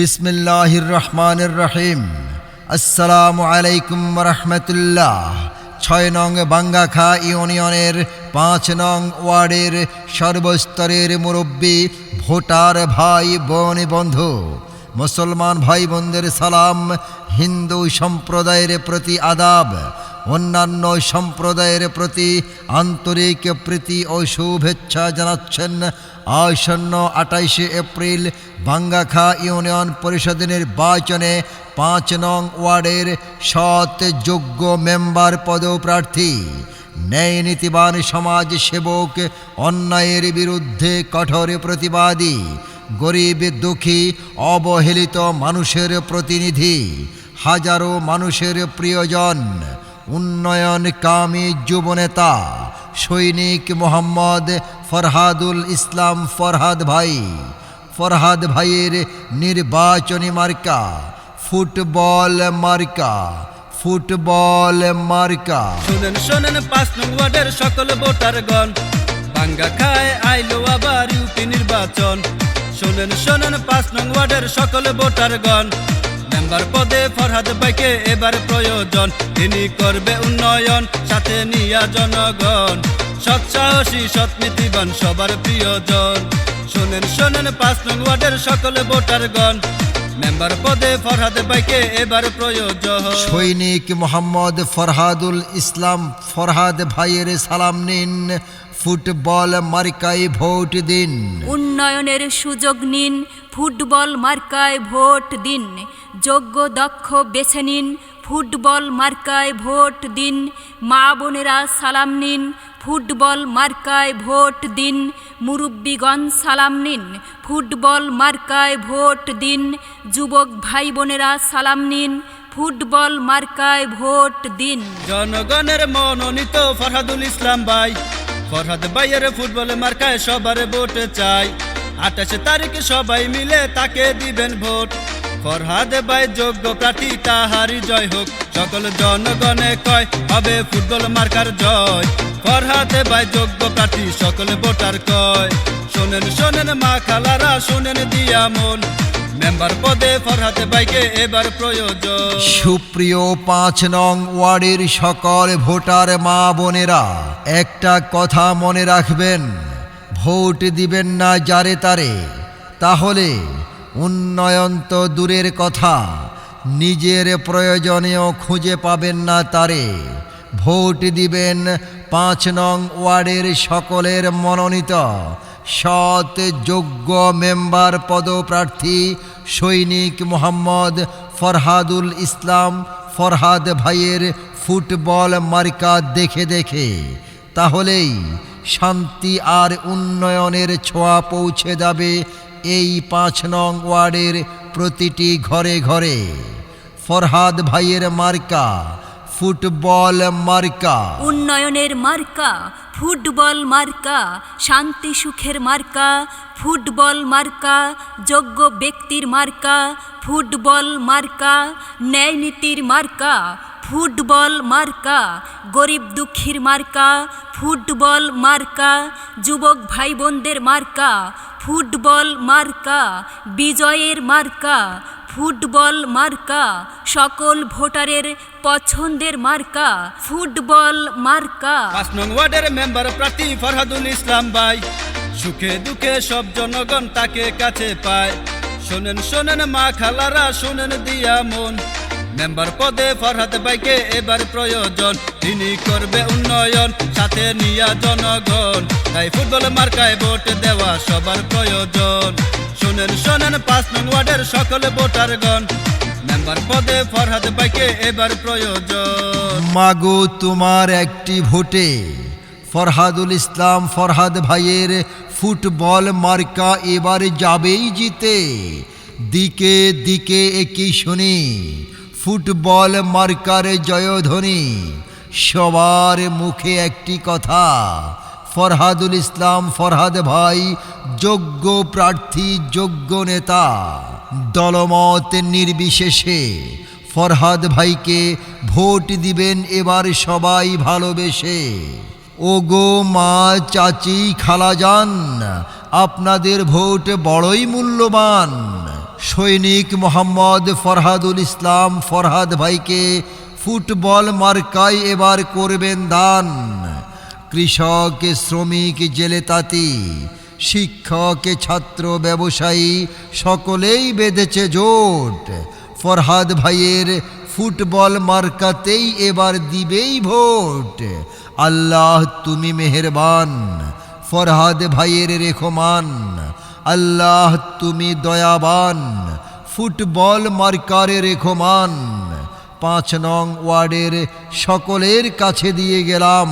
বিসমিল্লাহির রহমানির রহিম আসসালামু আলাইকুম রহমতুল্লাহ ছয় নং বাঙ্গাখা ইউনিয়নের পাঁচ নং ওয়ার্ডের সর্বস্তরের মুরব্বী, ভোটার ভাই, বোন, বন্ধু, মুসলমান ভাই বোনদের সালাম হিন্দু সম্প্রদায়ের প্রতি আদাব। অন্যান্য সম্প্রদায়ের প্রতি আন্তরিক প্রীতি ও শুভেচ্ছা জানাচ্ছেন আসন্ন আটাইশে এপ্রিল বাঙ্গাখা ইউনিয়ন পরিষদের নির্বাচনে পাঁচ নং ওয়ার্ডের সৎ যোগ্য মেম্বার পদপ্রার্থী, ন্যায় নীতিবান সমাজ সেবক, অন্যায়ের বিরুদ্ধে কঠোর প্রতিবাদী, গরিব দুঃখী, অবহেলিত মানুষের প্রতিনিধি, হাজারো মানুষের প্রিয়জন। উন্নয়ন কামী যুবনেতা সৈনিক মোহাম্মদ ফরহাদুল ইসলাম ফরহাদ ভাই। ফরহাদ ভাইয়ের নির্বাচনী মার্কা, ফুটবল মার্কা ফুটবল মার্কা। শুনেন, শোনেন, পাঁচ নং ওয়ার্ডের সকল ভোটারগণ। বাঙ্গা খায়, আইলো আবার ইউপি নির্বাচন। শোনেন শোনেন, পাঁচ নং ওয়ার্ডের সকল ভোটারগণ। মেম্বার পদে ফরহাদ ভাইকে এবার প্রয়োজন। তিনি করবে উন্নয়ন সাথে নিয়া জনগণ। সৎ সাহসী সৎ সবার প্রিয়জন। শোনেন শোনেন পাঁচ নং ওয়ার্ডের সকল ভোটারগণ। মেম্বার পদে ফরহাদ ভাইকে এবার প্রয়োজন। সৈনিক মোহাম্মদ ফরহাদুল ইসলাম ফরহাদ ভাইয়ের সালাম নিন। ফুটবল মার্কায় ভোট দিন। উন্নয়নের সুযোগ নিন ফুটবল মার্কায় ভোট দিন। যোগ্য, দক্ষ, বেছে নিন। ফুটবল মার্কায় ভোট দিন। মা বোনেরা সালাম নিন। ফুটবল মার্কায় ভোট দিন। মুরব্বীগণ সালাম নিন। ফুটবল মার্কায় ভোট দিন। যুবক ভাই বোনেরা সালাম নিন। ফুটবল মার্কায় ভোট দিন। জনগণের মনোনীত ফরহাদুল ইসলাম ভাই, ফরহাদ ভাইয়ের ফুটবল মার্কায় সবার ভোট চাই। আঠাশে তারিখে সবাই মিলে তাকে দিবেন ভোট। ফরহাদ ভাই, যোগ্য প্রার্থী তাহারি জয় হোক। সকল জনগণে কয়, হবে ফুটবল মার্কার জয়। ফরহাদ ভাই, যোগ্য প্রার্থী, সকল ভোটার কয়। শোনেন শোনেন, মা খালারা, শোনেন, দিয়া মন। মেম্বার পদে ফরহাদ ভাইকে এবার প্রয়োজন। সুপ্রিয় পাঁচ নং ওয়ার্ডের সকল ভোটার মা বোনেরা, একটা কথা মনে রাখবেন। ভোট দিবেন না যারে তারে, তাহলে উন্নয়ন তো দূরের কথা। নিজের প্রয়োজনেও খুঁজে পাবেন না তারে। ভোট দিবেন পাঁচ নং ওয়ার্ডের সকলের মনোনীত। সৎ, যোগ্য মেম্বার পদপ্রার্থী সৈনিক মোহাম্মদ ফরহাদুল ইসলাম ফরহাদ ভাইয়ের ফুটবল মার্কা দেখে দেখে। তাহলেই শান্তি আর উন্নয়নের ছোঁয়া পৌঁছে যাবে এই পাঁচ নং ওয়ার্ডের প্রতিটি ঘরে ঘরে ফরহাদ ভাইয়ের মার্কা, ফুটবল মার্কা। উন্নয়নের মার্কা, ফুটবল মার্কা, শান্তি সুখের মার্কা, ফুটবল মার্কা, যোগ্য ব্যক্তির মার্কা, ফুটবল মার্কা, ন্যায় নীতির মার্কা, ফুটবল মার্কা, গরিব দুঃখীর মার্কা, ফুটবল মার্কা, যুবক ভাই বোনদের মার্কা ফুটবল মার্কা, বিজয়ের মার্কা, ফুটবল মার্কা, সকল ভোটারের পছন্দের মার্কা, ফুটবল মার্কা। পাঁচ নং ওয়ার্ডের মেম্বার প্রার্থী ফরহাদুল ইসলাম ভাই সুখে দুঃখে সব জনগণ তাকে কাছে পায়। শোনেন শোনেন মা খালারা, শোনেন দিয়া মন। মেম্বার পদে ফরহাদ ভাইকে এবার প্রয়োজন। তিনি করবে উন্নয়ন, সাথে নিয়া জনগণ। তাই ফুটবল মার্কায় ভোট দেওয়া সবার প্রয়োজন। শোনেন শোনেন, পাঁচ নং ওয়ার্ডের সকল ভোটারগণ। মেম্বার পদে ফরহাদ ভাইকে এবার প্রয়োজন। মাগো তোমার একটি ভোটে ফরহাদুল ইসলাম ফরহাদ ভাইয়ের ফুটবল মার্কা এবার যাবেই জিতে। দিকে দিকে একই শুনি ফুটবল মার্কার জয়ধ্বনি। সবার মুখে একটি কথা, ফরহাদুল ইসলাম ফরহাদ ভাই, যোগ্য প্রার্থী, যোগ্য নেতা। দলমত নির্বিশেষে ফরহাদ ভাইকে ভোট দিবেন এবার সবাই ভালোবেসে। ওগো মা চাচি খালাজান আপনাদের ভোট বড়ই মূল্যবান। সৈনিক মোহাম্মদ ফরহাদুল ইসলাম ফরহাদ ভাইকে ফুটবল মার্কায় এবার করবেন দান। কৃষক, শ্রমিক জেলে তাঁতি শিক্ষক, ছাত্র, ব্যবসায়ী, সকলেই বেঁধেছে জোট। ফরহাদ ভাইয়ের ফুটবল মার্কাতেই এবার দিবেই ভোট। আল্লাহ, তুমি মেহেরবান। ফরহাদ ভাইয়ের রেখমান। আল্লাহ, তুমি দয়াবান। ফুটবল মার্কারে রেখমান। পাঁচ নং ওয়ার্ডের সকলের কাছে দিয়ে গেলাম।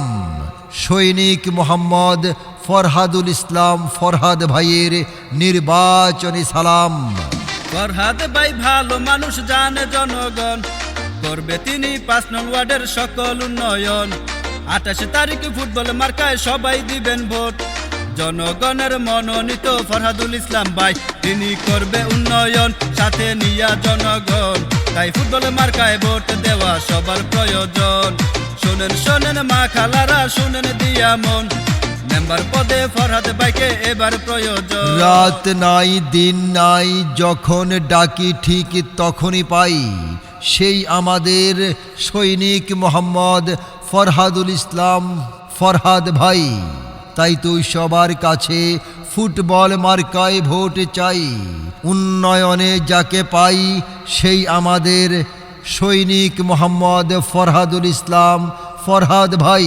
সৈনিক মোহাম্মদ ফরহাদুল ইসলাম ফরহাদ ভাইয়ের নির্বাচনী সালাম। ফরহাদ ভাই ভালো মানুষ জানে জনগণ। করবে তিনি পাঁচ নং ওয়ার্ডের সকল উন্নয়ন। আঠাশে তারিখ ফুটবল মার্কায় সবাই দিবেন ভোট। জনগণের মনোনীত ফরহাদুল ইসলাম ভাই, তিনি করবে উন্নয়ন, সাথে নিয়া জনগণ। তাই ফুটবল মার্কায় ভোট দেওয়া সবার প্রয়োজন। শোনেন শোনেন মা খালারা, শুনেন দিয়া মন। মেম্বার পদে ফরহাদ ভাইকে এবার প্রয়োজন। রাত নাই, দিন নাই, যখন ডাকি ঠিক তখনই পাই। সেই আমাদের সৈনিক মোহাম্মদ ফরহাদুল ইসলাম, ফরহাদ ভাই, তাই তুই সবার কাছে ফুটবল মার্কায় ভোট চাই। উন্নয়নে যাকে পাই, সেই আমাদের সৈনিক মোহাম্মদ ফরহাদুল ইসলাম, ফরহাদ ভাই,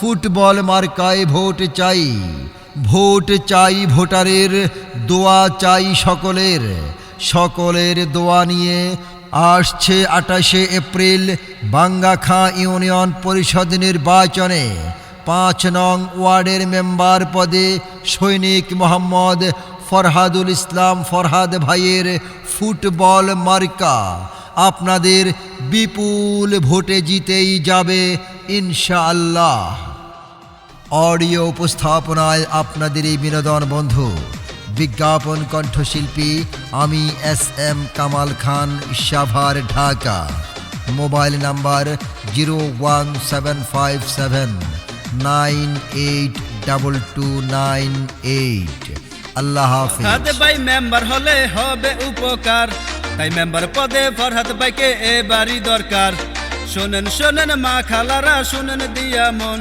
ফুটবল মার্কায় ভোট চাই। ভোট চাই ভোটারের, দোয়া চাই সকলের। সকলের দোয়া নিয়ে আসছে আঠাশে এপ্রিল বাঙ্গাখা ইউনিয়ন পরিষদ নির্বাচনে। পাঁচ নং ওয়ার্ডের মেম্বার পদে সৈনিক মোহাম্মদ ফরহাদুল ইসলাম ফরহাদ ভাইয়ের ফুটবল মার্কা। আপনাদের বিপুল ভোটে জিতেই যাবে ইনশাআল্লাহ। অডিও উপস্থাপনায় আপনাদের এই বিনোদন বন্ধু। বিজ্ঞাপন কণ্ঠশিল্পী আমি S M Kamal Khan, Savar, Dhaka. Mobile number zero one seven five seven nine eight double two nine eight. আল্লাহ হাফিজ। ভাই মেম্বার হলে হবে উপকার। তাই মেম্বার পদে ফরহাদ ভাইকে এবারই দরকার। শোনেন শোনেন মা খালারা, শোনেন দিয়া মন।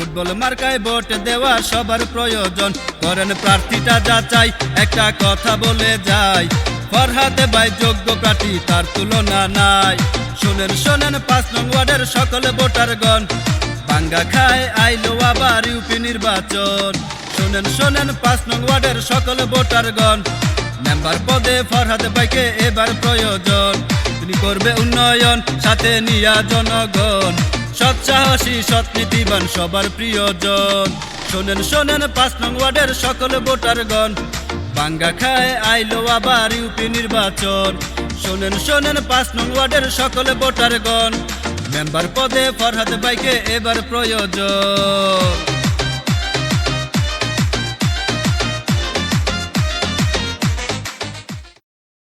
ফুটবল মার্কায় ভোট দেওয়া সবার প্রয়োজন। করেন প্রার্থীটা যাচাই, একটা কথা বলে যায় ফরহাদ ভাই যোগ্য প্রার্থী, তার তুলনা নাই। শোনেন শোনেন, পাঁচ নং ওয়ার্ডের সকল ভোটারগণ। বাঙ্গা খায়, আইলো আবার ইউপি নির্বাচন। শোনেন শোনেন, পাঁচ নং ওয়ার্ডের সকল ভোটারগণ। মেম্বার পদে ফরহাদ ভাইকে এবার প্রয়োজন। তিনি করবে উন্নয়ন, সাথে নিয়া জনগণ। সৎ সাহসী সবার প্রিয়জন। শোনেন শোনেন, পাঁচ নং ওয়ার্ডের সকল ভোটারগণ। বাঙ্গা খায়, আইলো আবার ইউপি নির্বাচন। শোনেন শোনেন, পাঁচ নং ওয়ার্ডের সকল ভোটারগণ। মেম্বার পদে ফরহাদ বাইকে এবার প্রয়োজন।